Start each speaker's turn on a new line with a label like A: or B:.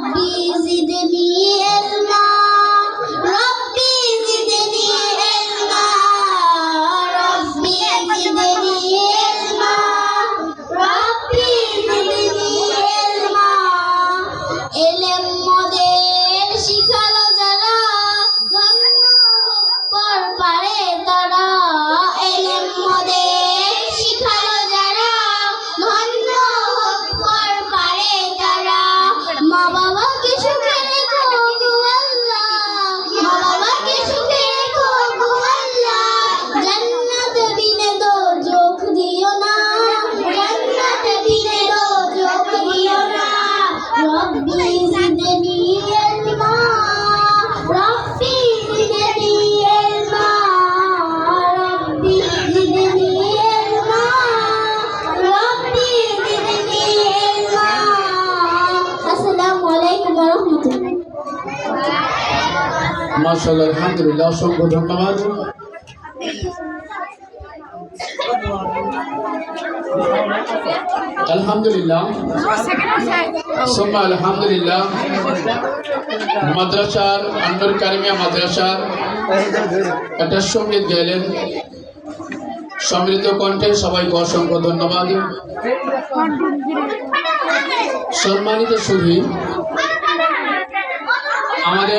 A: busy, busy.
B: মার্শাল্লাহ আলহামদুলিল্লাহ, অসংখ্য ধন্যবাদ। আলহামদুলিল্লাহ। আলহামদুলিল্লাহ। মাদ্রাসার মাদ্রাসার একটা সংগীত গেলেন সম্মিলিত কণ্ঠে সবাইকে অসংখ্য ধন্যবাদ। সম্মানিত শুধু আমাদের